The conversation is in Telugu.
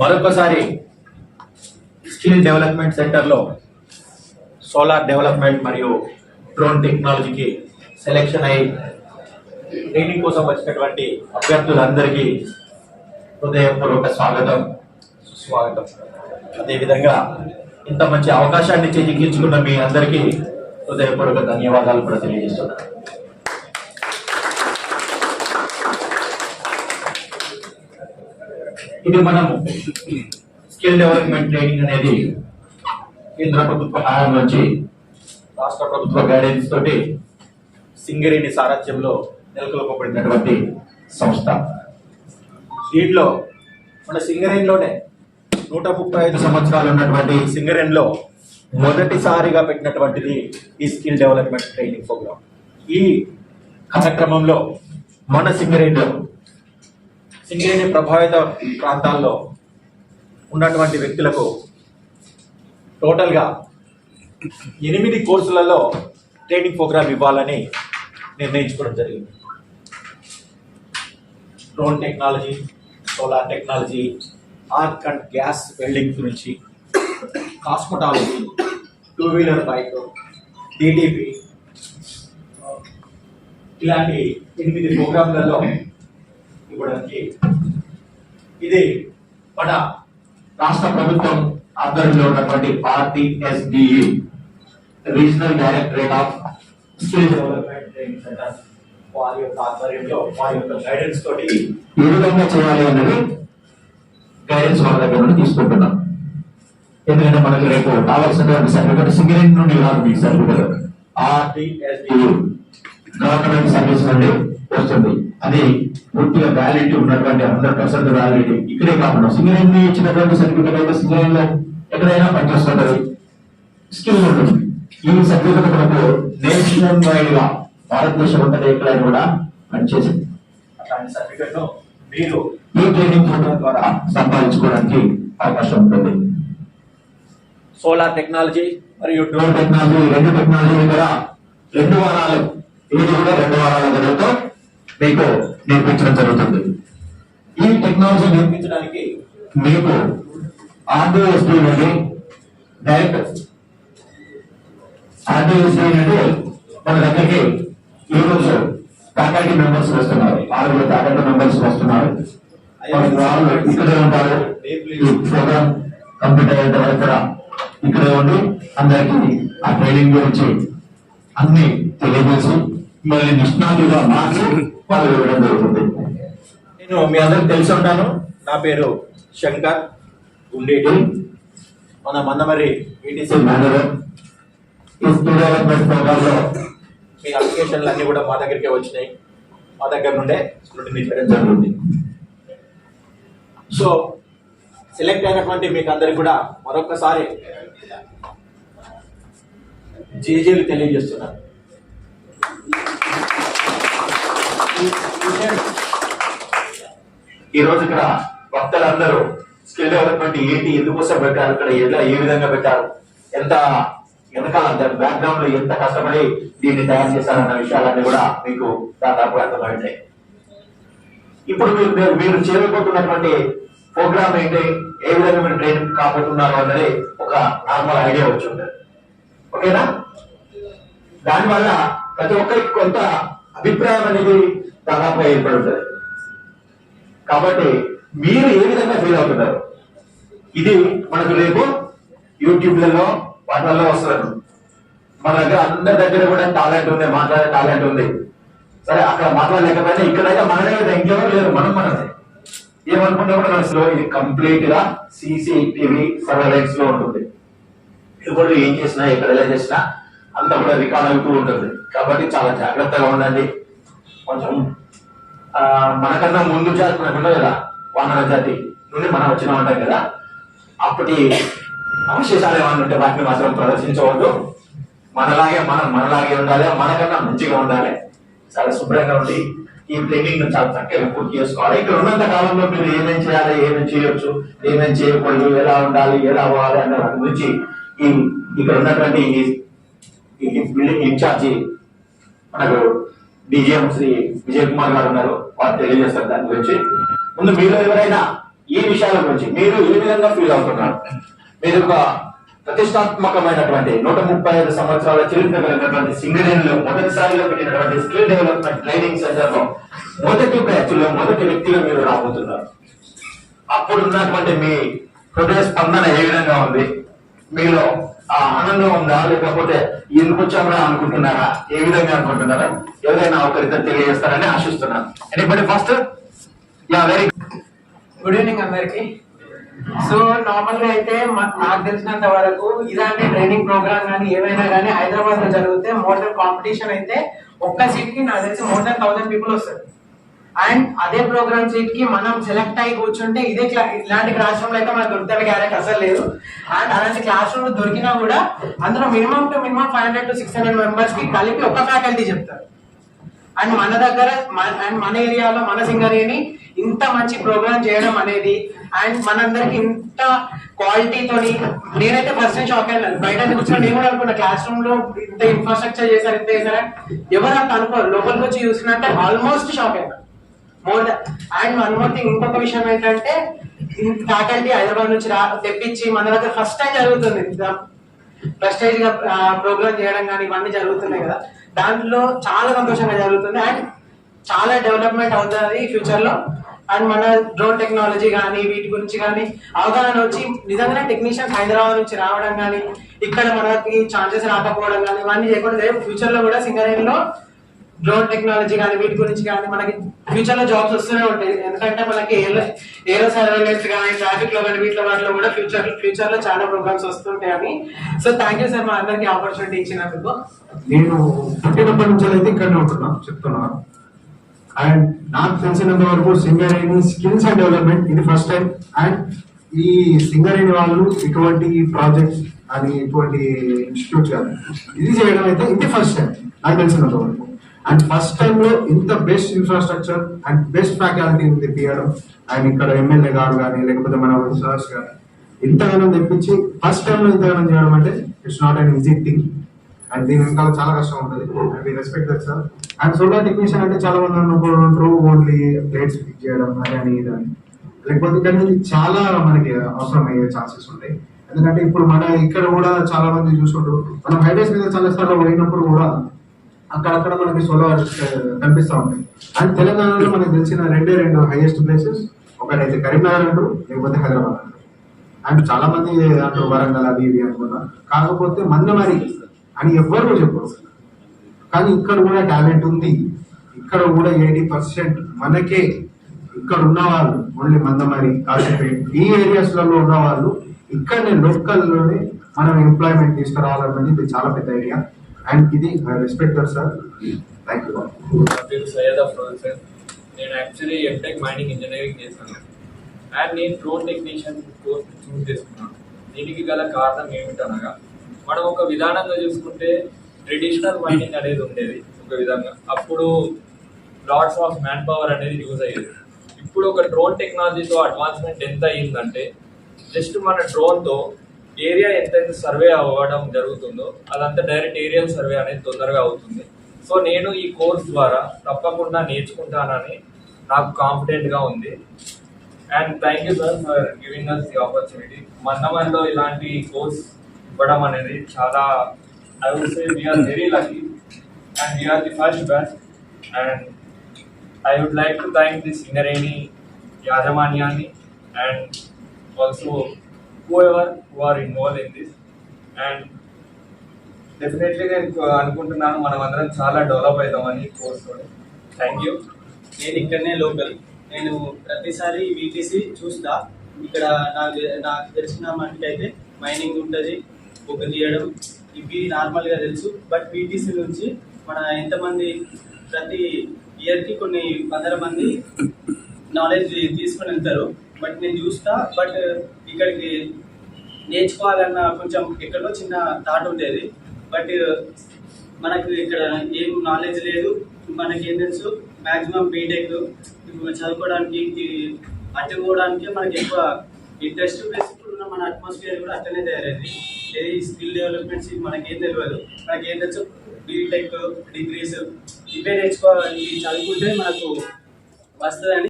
మరొకసారి స్కిల్ డెవలప్మెంట్ సెంటర్లో సోలార్ డెవలప్మెంట్ మరియు డ్రోన్ టెక్నాలజీకి సెలెక్షన్ అయి ట్రైనింగ్ కోసం వచ్చినటువంటి అభ్యర్థులందరికీ హృదయపూర్వక స్వాగతం. సుస్వాగతం. అదేవిధంగా ఇంత మంచి అవకాశాన్ని చేజిక్కించుకున్న మీ అందరికీ హృదయపూర్వక ధన్యవాదాలు కూడా తెలియజేస్తున్నాను. ఇది మనం స్కిల్ డెవలప్మెంట్ ట్రైనింగ్ అనేది కేంద్ర ప్రభుత్వ సహాయం నుంచి రాష్ట్ర ప్రభుత్వ గైడెన్స్ తోటి సింగరేణి సారథ్యంలో నెలకొల్పబడినటువంటి సంస్థ. దీంట్లో మన సింగరేణిలోనే నూట ముప్పై ఐదు సంవత్సరాలు ఉన్నటువంటి సింగరేణిలో మొదటిసారిగా పెట్టినటువంటిది ఈ స్కిల్ డెవలప్మెంట్ ట్రైనింగ్ ప్రోగ్రామ్. ఈ కార్యక్రమంలో మన సింగరేణిలో సింగరేణి ప్రభావిత ప్రాంతాల్లో ఉన్నటువంటి వ్యక్తులకు టోటల్గా ఎనిమిది కోర్సులలో ట్రైనింగ్ ప్రోగ్రామ్ ఇవ్వాలని నిర్ణయించుకోవడం జరిగింది. Drone technology solar technology arc and gas welding గురించి cosmetology two wheeler bike DTP ఇలాంటి ఎనిమిది ప్రోగ్రాంలలో ఇవ్వడానికి ఇది మన రాష్ట్ర ప్రభుత్వం ఆధ్వర్యంలో ఉన్నటువంటి RTSDE regional directorate of skill development training center వారి యొక్క ఆధ్వర్యంలో వారి యొక్క గైడెన్స్ తోటి ఏ విధంగా చేయాలి అన్నది గైడెన్స్ వాళ్ళ దగ్గర నుండి తీసుకుంటున్నాం. ఎందుకంటే మనకి రేపు కావాల్సినటువంటి సర్టిఫికెట్ సింగరేణి నుండి రాదు మీకు సర్టిఫికెట్. ఆర్టీఎస్డియు గవర్నమెంట్ సర్వీస్ నుండి వస్తుంది. అది పూర్తిగా వ్యాలిడిటీ ఉన్నటువంటి హండ్రెడ్ పర్సెంట్ వ్యాలిడిటీ ఇక్కడే కాకుండా సింగరేణి ఇచ్చినటువంటి సర్టిఫికెట్ అయితే సింగరేణిలో ఎక్కడైనా పనిచేస్తుంటది. స్కిల్ ఉంటుంది. ఈ సర్టిఫికెట్ మనకు నేషనల్ వైడ్గా భారతదేశం ఉంటుంది ఎక్కడైనా కూడా పనిచేసింది. అట్లాంటి సర్టిఫికెట్ మీరు ఈ ట్రైనింగ్ ప్రోగ్రామ్ ద్వారా సంపాదించుకోవడానికి అవకాశం ఉంటుంది. సోలార్ టెక్నాలజీ మరియు డ్రోన్ టెక్నాలజీ రెండు టెక్నాలజీ దగ్గర రెండు వారాలు. ఇది కూడా రెండు వారాల గడువుతో మీకు నేర్పించడం జరుగుతుంది. ఈ టెక్నాలజీ నేర్పించడానికి మీకు ఆర్డీఎస్పీ నుండి డైరెక్ట్ ఆర్డీఎస్పీ నుండి మన దగ్గరికి ఈ రోజు ఫ్యాకల్టీ మెంబర్స్ వస్తున్నారు. ఆరుగురు ఫ్యాకల్టీ మెంబర్స్ వస్తున్నారు. వాళ్ళు ఇక్కడే ఉంటారు. ఈ ప్రోగ్రామ్ కంప్లీట్ అయ్యేంత వరకు కూడా ఇక్కడే ఉండి అందరికీ ఆ ట్రైనింగ్ గురించి అన్ని తెలియజేసి మళ్ళీ నిష్ణాతులుగా మార్చి జరుగుతుంది నేను మీ అందరికి తెలిసి ఉంటాను. నా పేరు శంకర్ ఉండేటి మన మన్నమరి ఈటీసీ మేనేజర్. ఈ స్కిల్ డెవలప్మెంట్ ప్రోగ్రామ్లో మీ అప్లికేషన్లు అన్ని కూడా మా దగ్గరికి వచ్చినాయి. మా దగ్గర నుండే స్క్రూటినీ చేయడం జరుగుతుంది. సో సెలెక్ట్ అయినటువంటి మీకు అందరికి కూడా మరొకసారి జేజేలు తెలియజేస్తున్నాను. ఈ రోజు ఇక్కడ భక్తులందరూ స్కిల్ డెవలప్మెంట్ ఏంటి? ఎందుకోసం పెట్టారు? ఇక్కడ ఎలా ఏ విధంగా పెట్టారు? ఎంత వెనకాల బ్యాక్గ్రౌండ్లో ఎంత కష్టపడి దీన్ని తయారు చేశారన్న విషయాలన్నీ కూడా మీకు దాదాపు అర్థమవుతాయి ఇప్పుడు మీరు మీరు- చేరుకుంటున్నటువంటి ప్రోగ్రామ్ ఏంటి? ఏ విధంగా మీరు ట్రైన్ కాబోతున్నారు అన్నది ఒక నార్మల్ ఐడియా వచ్చి ఉంటుంది. ఓకేనా? దానివల్ల ప్రతి ఒక్కరికి కొంత అభిప్రాయం అనేది దాదాపు ఏర్పడుతుంది కాబట్టి మీరు ఏ విధంగా ఫీల్ అవుతున్నారు? ఇది మనకు రేపు యూట్యూబ్లలో వాటిల్లో వస్తున్నారు మన దగ్గర అందరి దగ్గర కూడా టాలెంట్ ఉంది మాట్లాడే టాలెంట్ ఉంది. సరే అక్కడ మాట్లాడలేకపోయినా ఇక్కడైతే మనమే కదా, ఇంకెవరు లేరు మనం మనమే. ఏమనుకుంటే కూడా మనసులో ఇది కంప్లీట్గా సీసీటీవీ సర్వేలెన్స్లో ఉంటుంది. ఇప్పుడు ఏం చేసినా ఎక్కడ ఎలా చేసినా అంతా కూడా రికార్డ్ అవుతూ ఉంటుంది. కాబట్టి చాలా జాగ్రత్తగా ఉండండి. కొంచెం మనకన్నా ముందు జాతి మనకు ఉండదు కదా వానర జాతి. నుండి మనం వచ్చిన ఉంటాం కదా అప్పటి అవశేషాలు ఏమైనా ఉంటే వాటిని మాత్రం ప్రదర్శించవద్దు. మనలాగే మనం మనలాగే ఉండాలి మనకన్నా మంచిగా ఉండాలి. చాలా శుభ్రంగా ఉండి ఈ ట్రైనింగ్ చాలా చక్కగా పూర్తి చేసుకోవాలి. ఇక్కడ ఉన్నంత కాలంలో మీరు ఏమేం చేయాలి ఏమేం చేయొచ్చు ఏమేం చేయకూడదు ఎలా ఉండాలి ఎలా పోవాలి అన్న వాటి గురించి ఈ ఇక్కడ ఉన్నటువంటి ఈ- ఈ బిల్డింగ్ ఇన్ఛార్జి మనకు డిజిఎం శ్రీ విజయ్ కుమార్ గారు ఉన్నారు. వారు తెలియజేస్తారు. దాని గురించి ముందు మీరు ఎవరైనా ఈ విషయాల గురించి మీరు ఏ విధంగా ఫీల్ అవుతున్నారు? మీరు ఒక ప్రతిష్టాత్మకమైనటువంటి నూట ముప్పై ఐదు సంవత్సరాల చరిత్ర కలిగినటువంటి సింగరేణిలో మొదటిసారిగా పెట్టినటువంటి స్కిల్ డెవలప్మెంట్ ట్రైనింగ్ సెంటర్లో మొదటి బ్యాచ్లో మొదటి వ్యక్తిగా మీరు రాబోతున్నారు. అప్పుడు ఉన్నటువంటి మీ హృదయ స్పందన ఏ విధంగా ఉంది? మీలో ఆ ఆనందం ఉందా? లేకపోతే ఎందుకు వచ్చామని అనుకుంటున్నారా? ఏ విధంగా అనుకుంటున్నారా? ఎవరైనా ఒకరిద్దరు తెలియజేస్తారని ఆశిస్తున్నాను. Anybody first yeah very good evening అందరికి. సో నార్మల్గా అయితే నాకు తెలిసినంత వరకు ఇలాంటి ట్రైనింగ్ ప్రోగ్రామ్ కానీ ఏమైనా కానీ హైదరాబాద్లో జరిగితే మోర్ దెన్ కాంపిటీషన్ అయితే ఒక్క సీట్కి నాకు తెలిసి మోర్ దెన్ థౌసండ్ పీపుల్ వస్తారు. అండ్ అదే ప్రోగ్రామ్ సీట్కి మనం సెలెక్ట్ అయ్యి కూర్చుంటే ఇదే ఇలాంటి క్లాస్ రూమ్లో అయితే మనకు దొరుకుతాయి గ్యారెంటీ అసలు లేదు. అండ్ అలాంటి క్లాస్ రూమ్ దొరికినా కూడా అందులో minimum to minimum five hundred to six hundred మెంబర్స్కి కలిపి ఒక్క ఫ్యాకల్టీ చెప్తారు. అండ్ మన దగ్గర మన- అండ్ మన ఏరియాలో మన సింగరేని ఇంత మంచి ప్రోగ్రామ్ చేయడం అనేది అండ్ మనందరికి ఇంత క్వాలిటీతో నేనైతే ఫస్ట్ నుంచి షాక్ అయినాను. బయట కూర్చొని నేను కూడా అనుకున్నా క్లాస్ రూమ్లో ఇంత ఇన్ఫ్రాస్ట్రక్చర్ చేశారు ఇంత చేశారు ఎవరు అంత అనుకోరు. లోపలికి వచ్చి చూసినట్టే ఆల్మోస్ట్ షాక్ అయినా. More and one more thing ఇంకొక విషయం ఏంటంటే ఫ్యాకల్టీ హైదరాబాద్ నుంచి రా తెప్పించి మన దగ్గర ఫస్ట్ టైం జరుగుతుంది. ప్రెస్టేజ్గా ప్రోగ్రామ్ చేయడం కానీ ఇవన్నీ జరుగుతున్నాయి కదా. దాంట్లో చాలా సంతోషంగా జరుగుతుంది. అండ్ చాలా డెవలప్మెంట్ అవుతుంది ఫ్యూచర్లో. అండ్ మన డ్రోన్ టెక్నాలజీ కానీ వీటి గురించి కానీ అవగాహన వచ్చి నిజంగానే టెక్నీషియన్స్ హైదరాబాద్ నుంచి రావడం కానీ ఇక్కడ మనకి ఛాన్సెస్ రాకపోవడం కానీ ఇవన్నీ చేయకుండా ఫ్యూచర్లో కూడా సింగరేణిలో డ్రోన్ టెక్నాలజీ కానీ వీటి గురించి కానీ మనకి ఫ్యూచర్లో జాబ్స్ వస్తూనే ఉంటాయి. ఎందుకంటే మనకి ఏరో సర్వేలెన్స్ కానీ ట్రాఫిక్లో కానీ వీటిలో వాటిలో కూడా ఫ్యూచర్ ఫ్యూచర్లో చాలా ప్రోగ్రామ్స్ వస్తుంటాయని సో థ్యాంక్ యూ సార్ మా అందరికి ఆపర్చునిటీ ఇచ్చినందుకు. నేను పుట్టినప్పటి నుంచి అయితే ఇక్కడనే ఉంటున్నాను చెప్తున్నాను. అండ్ నాకు తెలిసినంత వరకు సింగరేణి స్కిల్స్ అండ్ డెవలప్మెంట్ ఇది ఫస్ట్ టైం అండ్ ఈ సింగరేణి వాళ్ళు ఇటువంటి ప్రాజెక్ట్స్ అని ఇటువంటి ఇన్స్టిట్యూట్ కాదు. ఇది చేయడం అయితే ఇది ఫస్ట్ టైం నాకు తెలిసినంత వరకు. అండ్ ఫస్ట్ టైంలో ఇంత బెస్ట్ ఇన్ఫ్రాస్ట్రక్చర్ అండ్ బెస్ట్ ఫ్యాకల్టీని తెప్పియడం అండ్ ఇక్కడ ఎమ్మెల్యే గారు కానీ లేకపోతే మన సార్స్ కానీ ఇంతగానో తెప్పించి ఫస్ట్ టైంలో లో చేయడం అంటే it's not an easy thing and దీని వెనకాల చాలా కష్టం ఉంటుంది. And respect that sir and solar technician అంటే చాలా మంది అనుకుంటారు ఓన్లీ ప్లేట్స్ ఫిక్ చేయడం అది అని ఇది అని. లేకపోతే ఇక్కడ నుంచి చాలా మనకి అవసరం అయ్యే ఛాన్సెస్ ఉంటాయి. ఎందుకంటే ఇప్పుడు మన ఇక్కడ కూడా చాలా మంది చూసుకుంటారు మనం హైవేస్ మీద చాలా సార్లు పోయినప్పుడు కూడా అక్కడక్కడ మనకి సోలార్ uh, కనిపిస్తూ ఉంటాయి అండ్ తెలంగాణలో మనకి తెలిసిన రెండే రెండు హైయెస్ట్ ప్లేసెస్ ఒకటైతే కరీంనగర్ అంటారు లేకపోతే హైదరాబాద్ అంటారు అండ్ చాలా మంది అంటారు వరంగల్ అవి ఇవి అనుకున్నా కాకపోతే మందమరి అని ఎవ్వరు చెప్పరు. కానీ ఇక్కడ కూడా టాలెంట్ ఉంది. ఇక్కడ కూడా ఎయిటీ పర్సెంట్ మనకే ఇక్కడ ఉన్న వాళ్ళు ఓన్లీ మందమరి కాసేపేట్ ఈ ఏరియాస్లలో ఉన్న వాళ్ళు ఇక్కడనే లోకల్లోనే మనం ఎంప్లాయ్మెంట్ తీసుకురావాలన్నది చాలా పెద్ద ఐడియా అండ్ ఇది రెస్పెక్ట్ సార్ థ్యాంక్ యూ నా పేరు సయ్యద్ అఫ్రోజ్ సార్ నేను యాక్చువల్లీ ఎంటెక్ మైనింగ్ ఇంజనీరింగ్ చేశాను. అండ్ నేను డ్రోన్ టెక్నీషియన్ కోర్స్ చూస్ చేసుకున్నాను. దీనికి గల కారణం ఏమిటనగా మనం ఒక విధానంగా చూసుకుంటే ట్రెడిషనల్ మైనింగ్ అనేది ఉండేది ఒక విధంగా. అప్పుడు లాట్స్ ఆఫ్ మ్యాన్ పవర్ అనేది యూజ్ అయ్యేది. ఇప్పుడు ఒక డ్రోన్ టెక్నాలజీతో అడ్వాన్స్మెంట్ ఎంత అయ్యిందంటే జస్ట్ మన డ్రోన్తో ఏరియా ఎంతైతే సర్వే అవ్వడం జరుగుతుందో అదంతా డైరెక్ట్ ఏరియల్ సర్వే అనేది తొందరగా అవుతుంది. సో నేను ఈ కోర్స్ ద్వారా తప్పకుండా నేర్చుకుంటానని నాకు కాన్ఫిడెంట్గా ఉంది. And thank you sir for giving us the opportunity మన్నమల్లో ఇలాంటి కోర్స్ ఇవ్వడం అనేది చాలా I would say we're very lucky and we're the first batch and I would like to thank the Singareni యాజమాన్యాన్ని and also whoever who are involve in this and definitely నేను అనుకుంటున్నాను మనం అందరం చాలా డెవలప్ అవుతామని కోర్స్ థ్యాంక్ యూ నేను ఇక్కడనే లోకల్. నేను ప్రతిసారి వీటీసీ చూస్తా. ఇక్కడ నాకు నాకు తెలిసిన మనకి అయితే మైనింగ్ ఉంటుంది ఒక తీయడం. ఇవి నార్మల్గా తెలుసు. బట్ వీటీసీ నుంచి మన ఎంతమంది ప్రతి ఇయర్కి కొన్ని వందల మంది నాలెడ్జ్ తీసుకొని వెళ్తారు. బట్ నేను చూస్తా. బట్ ఇక్కడికి నేర్చుకోవాలన్న కొంచెం ఎక్కడో చిన్న థాట్ ఉండేది. బట్ uh, మనకు ఇక్కడ ఏం నాలెడ్జ్ లేదు. మనకి ఏం తెలుసు? మ్యాక్సిమం బీటెక్ చదువుకోవడానికి అట్టుకోవడానికి మనకి ఎక్కువ ఇంట్రెస్ట్ ప్లస్ ఇప్పుడున్న మన అట్మాస్ఫియర్ కూడా అట్లనే తయారైంది. ఏ స్కిల్ డెవలప్మెంట్స్ మనకేం తెలియదు మనకి ఏం తెలుసు? బీటెక్ డిగ్రీస్ ఇవే నేర్చుకోవాలి. చదువుకుంటే మనకు వస్తుందని